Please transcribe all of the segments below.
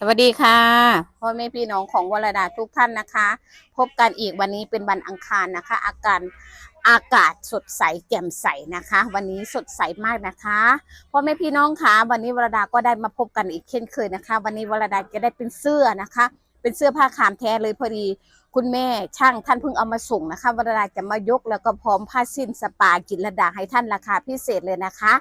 สวัสดีค่ะพ่อแม่พี่น้องของวรดาทุกท่านนะคะ พบกันอีกวันนี้เป็นวันอังคารนะคะ อาการอากาศสดใสแจ่มใสนะคะ วันนี้สดใสมากนะคะพ่อแม่พี่น้องคะวันนี้วรดาก็ได้มาพบกันอีกเช่นเคยนะคะ วันนี้วรดาจะได้เป็นเสื้อนะคะ เป็นเสื้อผ้าขามแท้เลยพอดี คุณแม่ช่างท่านเพิ่งเอามาส่งนะคะวรดาจะมายกแล้วก็พร้อมผ้าสิ้นสปากินระดาให้ท่านราคาพิเศษเลยนะคะ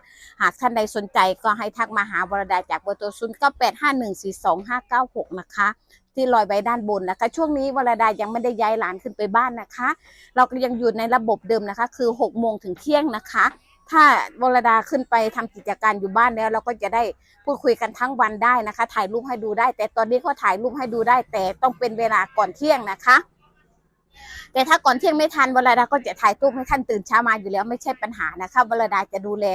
หากท่านใดสนใจก็ให้ทักมาหาวรดาจากเบอร์โทรศูนย์เก้าแปดห้าหนึ่งสี่สองห้าเก้าหกนะคะที่ลอยไว้ด้านบนนะคะ ช่วงนี้วราดายังไม่ได้ย้ายหลานขึ้นไปบ้านนะคะ เราก็ยังอยู่ในระบบเดิมนะคะ คือหกโมงถึงเที่ยงนะคะ ถ้าวรดาขึ้นไปทำกิจการอยู่บ้านแล้ว เราก็จะได้พูดคุยกันทั้งวันได้นะคะ ถ่ายรูปให้ดูได้ แต่ตอนนี้ก็ถ่ายรูปให้ดูได้ แต่ต้องเป็นเวลาก่อนเที่ยงนะคะ แต่ถ้าก่อนเที่ยงไม่ทันวรดาก็จะถ่ายรูปให้ท่านตื่นเช้ามาอยู่แล้วไม่ใช่ปัญหานะคะวรดาจะดูแล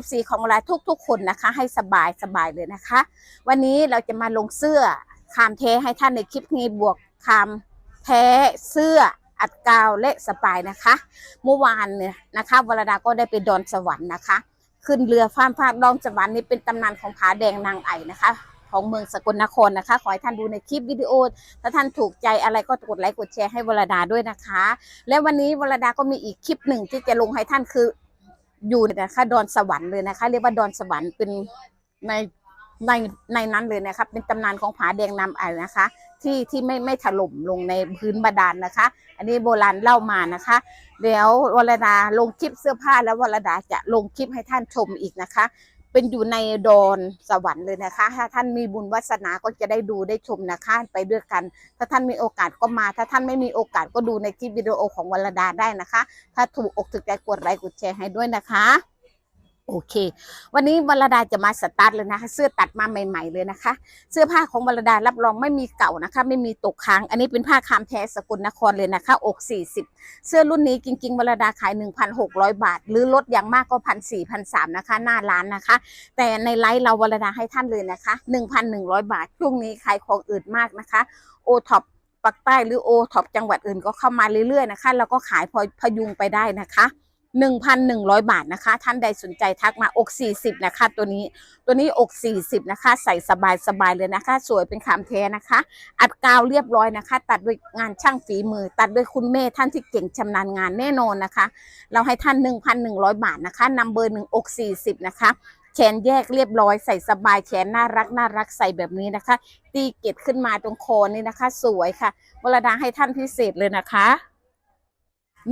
FC ของเราทุก ๆ คนนะคะ ให้สบายสบายเลยนะคะ วันนี้เราจะมาลงเสื้อคามแท้ให้ท่านในคลิปนี้บวกคามแท้เสื้อ อัดกาวและสปายนะคะ เมื่อวานเนี่ยนะคะวรดาก็ได้ไปดอนสวรรค์นะคะ ขึ้นเรือฟ้ามฟากดอนสวรรค์นี่เป็นตำนานของผาแดงนางไอนะคะของเมืองสกลนครนะคะ ขอให้ท่านดูในคลิปวิดีโอ ถ้าท่านถูกใจอะไรก็กดไลค์กดแชร์ให้วรดาด้วยนะคะ และวันนี้วรดาก็มีอีกคลิปหนึ่งที่จะลงให้ท่านคืออยู่นะคะดอนสวรรค์เลยนะคะ เรียกว่าดอนสวรรค์เป็นใน ในในนั้นเลยนะครับเป็นตำนานของผาแดงนำไอนะคะ ที่ที่ไม่ไม่ถล่มลงในพื้นบาดาลนะคะ อันนี้โบราณเล่ามานะคะ เดี๋ยววรดาลงคลิปเสื้อผ้าแล้ววรดาจะลงคลิปให้ท่านชมอีกนะคะ เป็นอยู่ในดอนสวรรค์เลยนะคะ ถ้าท่านมีบุญวาสนาก็จะได้ดูได้ชมนะคะไปด้วยกัน ถ้าท่านมีโอกาสก็มา ถ้าท่านไม่มีโอกาสก็ดูในคลิปวิดีโอของวรดาได้นะคะ ถ้าถูกอกถูกใจกดไลค์กดแชร์ให้ด้วยนะคะ โอเค วันนี้วรดาจะมาสตาร์ทเลยนะคะ เสื้อตัดมาใหม่ ๆเลยนะคะ เสื้อผ้าของวรดารับรองไม่มีเก่านะคะ ไม่มีตกค้าง อันนี้เป็นผ้าคามแท้สกุลนครเลยนะคะ อก 40 เสื้อรุ่นนี้จริงๆวรดาขาย 1,600 บาท หรือลดอย่างมากก็พันสี่พันสามนะคะ หน้าร้านนะคะ แต่ในไลฟ์เราวรดาให้ท่านเลยนะคะ 1,100 บาท ช่วงนี้ขายของอื่นมากนะคะโอท็อปปักใต้หรือโอท็อปจังหวัดอื่นก็เข้ามาเรื่อยๆนะคะ แล้วก็ขายพอพยุงไปได้นะคะ 1,100 บาทนะคะ ท่านใดสนใจทักมาอก 40 นะคะ ตัวนี้ตัวนี้อก 40 นะคะ ใส่สบายสบายเลยนะคะ สวยเป็นคามแท้นะคะ อัดกาวเรียบร้อยนะคะ ตัดด้วยงานช่างฝีมือ ตัดด้วยคุณแม่ท่านที่เก่งชำนาญงานแน่นอนนะคะ เราให้ท่าน 1,100 บาทนะคะนำเบอร์หนึ่งอก 40 นะคะแขนแยกเรียบร้อยใส่สบายแขนน่ารักน่ารักใส่แบบนี้นะคะ ตีเกตขึ้นมาตรงคอนี่นะคะ สวยค่ะวรดาให้ท่านพิเศษเลยนะคะ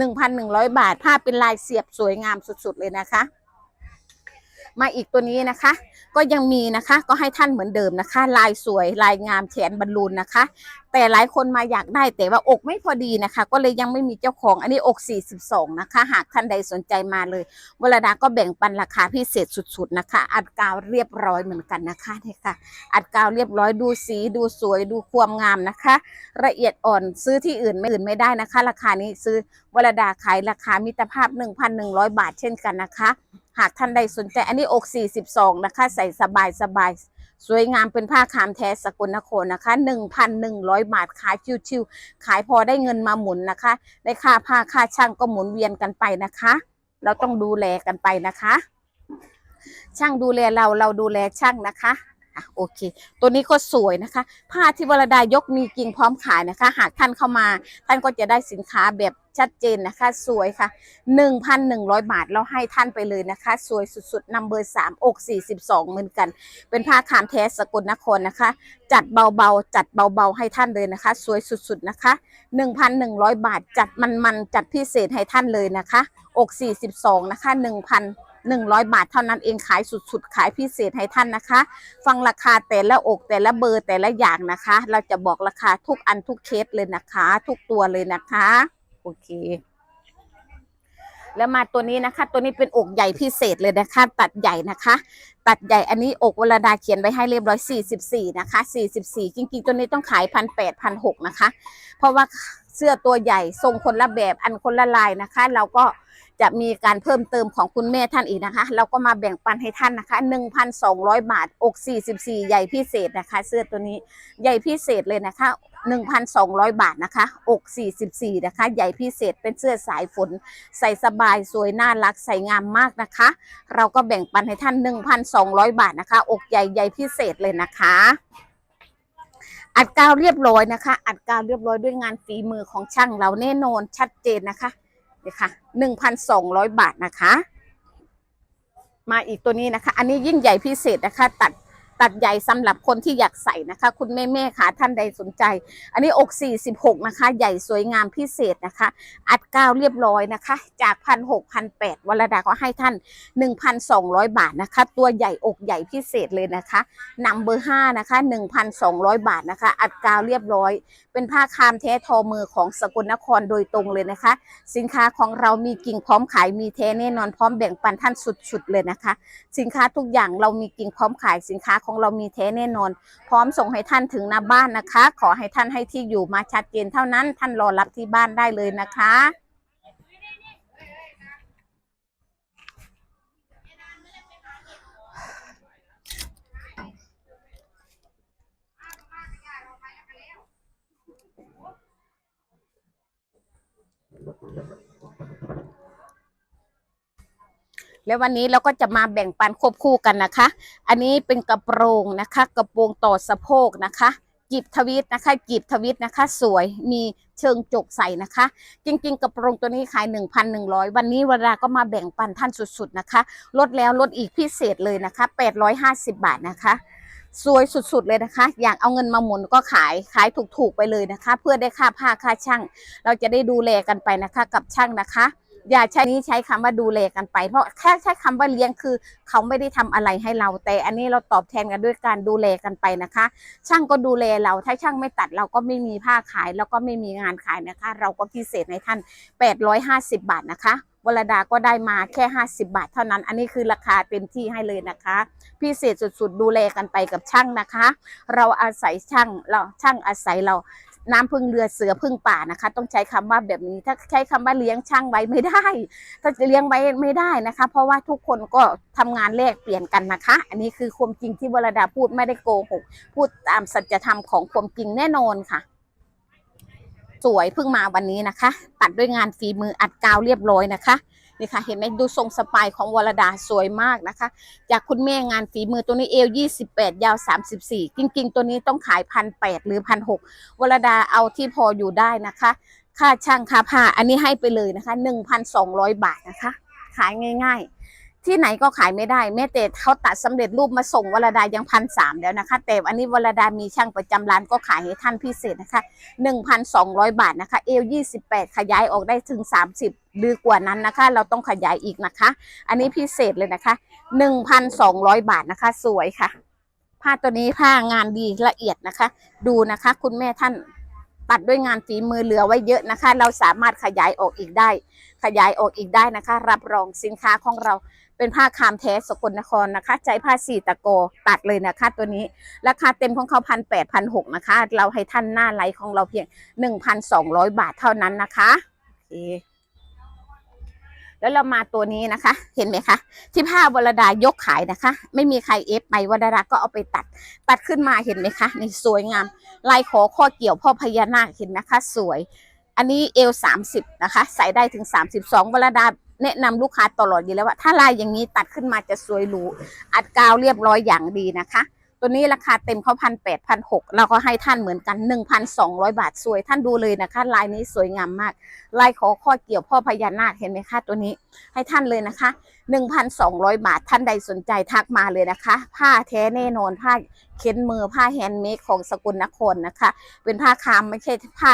1,100 บาท ผ้าเป็นลายเสียบสวยงามสุดๆเลยนะคะ มาอีกตัวนี้นะคะ ก็ยังมีนะคะ ก็ให้ท่านเหมือนเดิมนะคะ ลายสวยลายงามแขนบอลลูนนะคะ แต่หลายคนมาอยากได้แต่ว่าอกไม่พอดีนะคะ ก็เลยยังไม่มีเจ้าของอันนี้อก 42 นะคะ หากท่านใดสนใจมาเลยวรดาก็แบ่งปันราคาพิเศษสุด ๆนะคะ อัดกาวเรียบร้อยเหมือนกันนะคะนี่ค่ะ อัดกาวเรียบร้อยดูสีดูสวยดูความงามนะคะ ละเอียดอ่อนซื้อที่อื่นไม่อื่นไม่ได้นะคะ ราคานี้ซื้อวรดาขายราคามิตรภาพ 1,100 บาทเช่นกันนะคะ หากท่านใดสนใจอันนี้อก 42 นะคะ ใส่สบายสบาย สวยงามเป็นผ้าคามแท้สกลนครนะคะ 1,100 บาทขายชิวๆขายพอได้เงินมาหมุนนะคะ ได้ค่าผ้าค่าช่างก็หมุนเวียนกันไปนะคะ เราต้องดูแลกันไปนะคะ ช่างดูแลเราเราดูแลช่างนะคะ อะโอเค ตัวนี้ก็สวยนะคะ ผ้าที่วรดายกมีจริงพร้อมขายนะคะ หากท่านเข้ามาท่านก็จะได้สินค้าแบบชัดเจนนะคะ สวยค่ะ 1,100 บาทเราให้ท่านไปเลยนะคะ สวยสุดๆนัมเบอร์3อก 42 เหมือนกัน เป็นผ้าคามแท้สกลนครนะคะ จัดเบาๆ จัดเบาๆ ให้ท่านเลยนะคะ สวยสุดๆนะคะ 1,100 บาทจัดมันๆ จัดพิเศษให้ท่านเลยนะคะอก 42 นะคะ 100 บาทเท่านั้นเองขายสุดๆ ขายพิเศษให้ท่านนะคะ ฟังราคาแต่ละอกแต่ละเบอร์แต่ละอย่างนะคะ เราจะบอกราคาทุกอันทุกเคสเลยนะคะ ทุกตัวเลยนะคะโอเค แล้วมาตัวนี้นะคะ ตัวนี้เป็นอกใหญ่พิเศษเลยนะคะ ตัดใหญ่นะคะ ตัดใหญ่อันนี้อกวรดาเขียนไว้ให้เรียบร้อย 44 นะคะ 44 จริงๆ ตัวนี้ต้องขายพันแปดพันหกนะคะ เพราะว่าเสื้อตัวใหญ่ทรงคนละแบบอันคนละลายนะคะ เราก็ จะมีการเพิ่มเติมของคุณแม่ท่านอีกนะคะ เราก็มาแบ่งปันให้ท่านนะคะ 1,200 บาท อก 44 ใหญ่พิเศษนะคะ เสื้อตัวนี้ใหญ่พิเศษเลยนะคะ 1,200 บาทนะคะ อก 44 นะคะ ใหญ่พิเศษเป็นเสื้อสายฝน ใส่สบายสวยน่ารักใส่งามมากนะคะ เราก็แบ่งปันให้ท่าน 1,200 บาทนะคะ อกใหญ่ใหญ่พิเศษเลยนะคะอัดกาวเรียบร้อยนะคะ อัดกาวเรียบร้อยด้วยงานฝีมือของช่างเราแน่นอนชัดเจนนะคะ นี่ค่ะหนึ่งพันสองร้อยบาทนะคะ มาอีกตัวนี้นะคะ อันนี้ยิ่งใหญ่พิเศษนะคะ ตัด ตัดใหญ่สำหรับคนที่อยากใส่นะคะ คุณแม่แม่ๆค่ะท่านใดสนใจ อันนี้อก 46 นะคะ ใหญ่สวยงามพิเศษนะคะ อัดกาวเรียบร้อยนะคะ จากพันหกพันแปดวรดาก็ให้ท่าน 1,200 บาทนะคะ ตัวใหญ่อกใหญ่พิเศษเลยนะคะนำเบอร์5นะคะ 1,200 บาทนะคะ อัดกาวเรียบร้อย เป็นผ้าคามแท้ทอมือของสกลนครโดยตรงเลยนะคะ สินค้าของเรามีกิ่งพร้อมขายมีแท้แน่นอนพร้อมแบ่งปันท่านสุดๆเลยนะคะ สินค้าทุกอย่างเรามีกิ่งพร้อมขายสินค้าของเรามีแท้แน่นอน พร้อมส่งให้ท่านถึงหน้าบ้านนะคะ ขอให้ท่านให้ที่อยู่มาชัดเจนเท่านั้น ท่านรอรับที่บ้านได้เลยนะคะ และวันนี้เราก็จะมาแบ่งปันควบคู่กันนะคะ อันนี้เป็นกระโปรงนะคะ กระโปรงต่อสะโพกนะคะจีบทวิตนะคะจีบทวิตนะคะ สวยมีเชิงจกใส่นะคะ จริง ๆ กระโปรงตัวนี้ขาย 1,100 วันนี้วลาก็มาแบ่งปันท่านสุดๆนะคะ ลดแล้วลดอีกพิเศษเลยนะคะ 850 บาทนะคะ สวยสุดๆเลยนะคะ อยากเอาเงินมาหมุนก็ขายขายถูกๆไปเลยนะคะ เพื่อได้ค่าผ้าค่าช่าง เราจะได้ดูแลกันไปนะคะกับช่างนะคะ อย่าใช้นี้ใช้คำว่าดูแลกันไป เพราะแค่ใช้คำว่าเลี้ยงคือ เขาไม่ได้ทำอะไรให้เรา แต่อันนี้เราตอบแทนกันด้วยการดูแลกันไปนะคะ ช่างก็ดูแลเรา ถ้าช่างไม่ตัดเราก็ไม่มีผ้าขาย แล้วก็ไม่มีงานขายนะคะ เราก็พิเศษในท่าน 850 บาทนะคะวรดาก็ได้มาแค่ 50 บาทเท่านั้น อันนี้คือราคาเต็มที่ให้เลยนะคะ พิเศษสุดๆ ดูแลกันไปกับช่างนะคะ เราอาศัยช่างเราช่างอาศัยเรา น้ำพึ่งเรือเสือพึ่งป่านะคะ ต้องใช้คำว่าแบบนี้ถ้าใช้คำว่าเลี้ยงช่างไว้ไม่ได้ ถ้าจะเลี้ยงไว้ไม่ได้นะคะ เพราะว่าทุกคนก็ทำงานแลกเปลี่ยนกันนะคะ อันนี้คือความจริงที่วรดาพูดไม่ได้โกหกพูดตามสัจธรรมของความจริงแน่นอนค่ะ สวยเพิ่งมาวันนี้นะคะ ตัดด้วยงานฝีมืออัดกาวเรียบร้อยนะคะ นี่ค่ะเห็นไหมดูทรงสปายของวรดาสวยมากนะคะ จากคุณแม่งานฝีมือตัวนี้เอว 28 ยาว 34 จริง ๆ ตัวนี้ต้องขายพันแหรือพันหวรดาเอาที่พออยู่ได้นะคะ ค่าช่างค่าผ้าอันนี้ให้ไปเลยนะคะ 1,200 บาทนะคะ ขายง่าย ๆ ที่ไหนก็ขายไม่ได้แม้แต่เขาตัดสำเร็จรูปมาส่งวรดายังพันสามแล้วนะคะ แต่อันนี้วรดามีช่างประจำร้านก็ขายให้ท่านพิเศษนะคะ1,200บาทนะคะเอล28ขยายออกได้ถึง30หรือกว่านั้นนะคะ เราต้องขยายอีกนะคะ อันนี้พิเศษเลยนะคะ1,200บาทนะคะ สวยค่ะ ผ้าตัวนี้ผ้างานดีละเอียดนะคะ ดูนะคะ คุณแม่ท่านตัดด้วยงานฝีมือเหลือไว้เยอะนะคะ เราสามารถขยายออกอีกได้ ขยายออกอีกได้นะคะ รับรองสินค้าของเราเป็นผ้าคามแท้สกลนครนะคะ ใจผ้าสีตะโกตัดเลยนะคะตัวนี้ ราคาเต็มของเขาพันแปดพันหกนะคะ เราให้ท่านหน้าไลฟ์ของเราเพียงหนึ่งพันสองร้อยบาทเท่านั้นนะคะโอเคแล้วเรามาตัวนี้นะคะ เห็นไหมคะ ที่ผ้าวรดายกขายนะคะ ไม่มีใครเอฟไปวรดาก็เอาไปตัด ตัดขึ้นมาเห็นไหมคะนี่สวยงามลายขอข้อเกี่ยวพ่อพญานาคเห็นนะคะ สวย อันนี้เอลสามสิบนะคะ ใส่ได้ถึงสามสิบสองวรดาแนะนำลูกค้าตลอดอยู่แล้วว่าถ้าลายอย่างนี้ตัดขึ้นมาจะสวยหรูอัดกาวเรียบร้อยอย่างดีนะคะ ตัวนี้ราคาเต็มเขาพันแปดพันหกเราก็ให้ท่านเหมือนกันหนึ่งพันสองร้อยบาทสวย ท่านดูเลยนะคะ ลายนี้สวยงามมาก ลายขอข้อเกี่ยวพ่อพญานาคเห็นไหมคะตัวนี้ ให้ท่านเลยนะคะ1,200บาทท่านใดสนใจทักมาเลยนะคะ ผ้าแท้แน่นอนผ้าเข็นมือผ้าแฮนด์เมดของสกุลนครนะคะ เป็นผ้าคามไม่ใช่ผ้า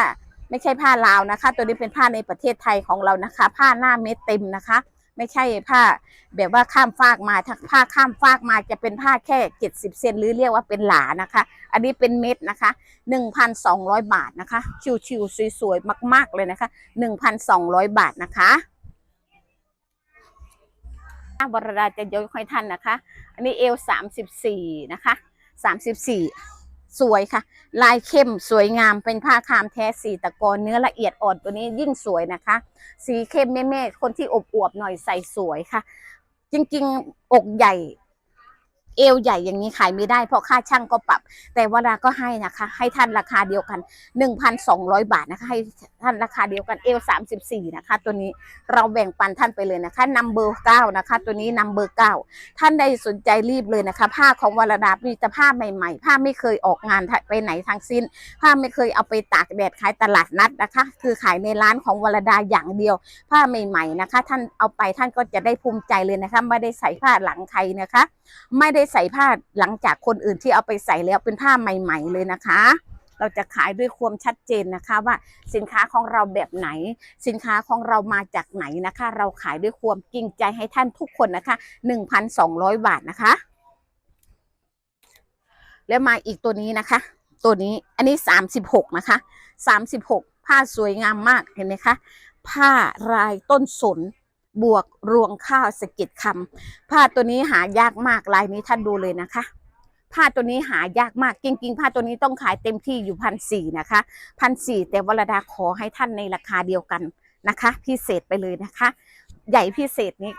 ไม่ใช่ผ้าลาวนะคะ ตัวนี้เป็นผ้าในประเทศไทยของเรานะคะ ผ้าหน้าเม็ดเต็มนะคะ ไม่ใช่ผ้าแบบว่าข้ามฟากมาถ้าผ้าข้ามฟากมาจะเป็นผ้าแค่ 70 เซนหรือเรียกว่าเป็นหลานะคะ อันนี้เป็นเม็ดนะคะ 1,200 บาทนะคะ ชิวๆสวยๆมาก ๆเลยนะคะ 1,200 บาทนะคะวรดาจะยกให้ท่านนะคะ อันนี้เอลสามสิบสี่นะคะสาม สวยค่ะ ลายเข้มสวยงามเป็นผ้าคามแท้สีตะกอนเนื้อละเอียดอ่อนตัวนี้ยิ่งสวยนะคะ สีเข้มแม่ๆคนที่อบอวบหน่อยใส่สวยค่ะ จริงๆ อกใหญ่ เอวใหญ่อย่างนี้ขายไม่ได้เพราะค่าช่างก็ปรับ แต่วลาก็ให้นะคะ ให้ท่านราคาเดียวกัน 1,200 บาทนะคะ ให้ท่านราคาเดียวกันเอล34 นะคะ ตัวนี้เราแบ่งปันท่านไปเลยนะคะนัมเบอร์9นะคะ ตัวนี้นัมเบอร์9ท่านใดสนใจรีบเลยนะคะ ผ้าของวลดามีแต่ผ้าใหม่ๆ ผ้าไม่เคยออกงานไปไหนทั้งสิ้น ผ้าไม่เคยเอาไปตากแดดขายตลาดนัดนะคะ คือขายในร้านของวลดาอย่างเดียว ผ้าใหม่ ๆนะคะ ท่านเอาไปท่านก็จะได้ภูมิใจเลยนะคะ ไม่ได้ใส่ผ้าหลังใครนะคะ ไม่ได้ใส่ผ้าหลังจากคนอื่นที่เอาไปใส่แล้วเป็นผ้าใหม่ ๆ เลยนะคะ เราจะขายด้วยความชัดเจนนะคะว่าสินค้าของเราแบบไหน สินค้าของเรามาจากไหนนะคะ เราขายด้วยความจริงใจให้ท่านทุกคนนะคะ 1,200 บาทนะคะ แล้วมาอีกตัวนี้นะคะ ตัวนี้อันนี้ 36 นะคะ 36 ผ้าสวยงามมากเห็นไหมคะผ้ารายต้นสน บวกรวงข้าวสะกิดคำผ้าตัวนี้หายากมากลายนี้ท่านดูเลยนะคะ ผ้าตัวนี้หายากมากจริง ๆ ผ้าตัวนี้ต้องขายเต็มที่อยู่พันสี่นะคะพันสี่แต่วรดาขอให้ท่านในราคาเดียวกันนะคะ พิเศษไปเลยนะคะ ใหญ่พิเศษนี้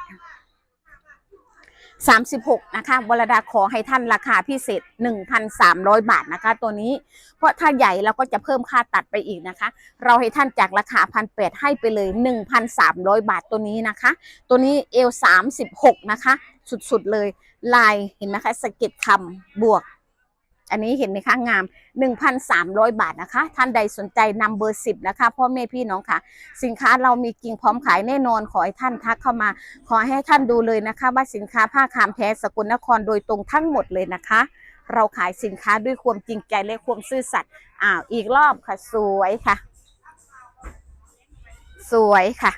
สามสิบหกนะคะวรดาขอให้ท่านราคาพิเศษหนึ่งพันสามร้อยบาทนะคะ ตัวนี้ เพราะถ้าใหญ่เราก็จะเพิ่มค่าตัดไปอีกนะคะ เราให้ท่านจากราคาพันแปดให้ไปเลยหนึ่งพันสามร้อยบาทตัวนี้นะคะ ตัวนี้เอลสามสิบหกนะคะ สุดๆเลยลายเห็นไหมคะสะเก็ดคำบวก อันนี้เห็นไหมคะงาม 1,300 บาทนะคะ ท่านใดสนใจนำเบอร์ 10 นะคะพ่อแม่พี่น้องค่ะ สินค้าเรามีกิ่งพร้อมขายแน่นอนขอให้ท่านทักเข้ามา ขอให้ท่านดูเลยนะคะ ว่าสินค้าผ้าคามแท้สกลนครโดยตรงทั้งหมดเลยนะคะ เราขายสินค้าด้วยความจริงใจและความซื่อสัตย์อ้าวอีกรอบค่ะ สวยค่ะ สวยค่ะ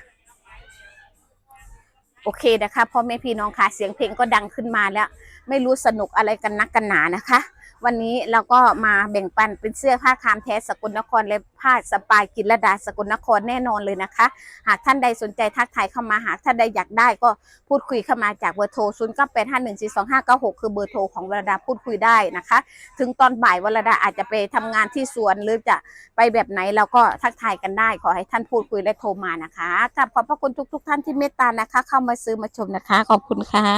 โอเคนะคะพ่อแม่พี่น้องค่ะเสียงเพลงก็ดังขึ้นมาแล้ว ไม่รู้สนุกอะไรกันนักกันหนานะคะ วันนี้เราก็มาแบ่งปันเป็นเสื้อผ้าคามแท้สกลนครและผ้าสปายกินระดาสกลนครแน่นอนเลยนะคะ หากท่านใดสนใจทักทายเข้ามาหากท่านใดอยากได้ก็พูดคุยเข้ามาจากเบอร์โทร0 9 8 5 1 4 2 5 9 6 คือเบอร์โทรของวรดาพูดคุยได้นะคะ ถึงตอนบ่ายวรดาอาจจะไปทำงานที่สวนหรือจะไปแบบไหนเราก็ทักทายกันได้ ขอให้ท่านพูดคุยและโทรมานะคะกับขอบพระคุณทุก ๆ ท่านที่เมตตานะคะ เข้ามาซื้อมาชมนะคะ ขอบคุณค่ะ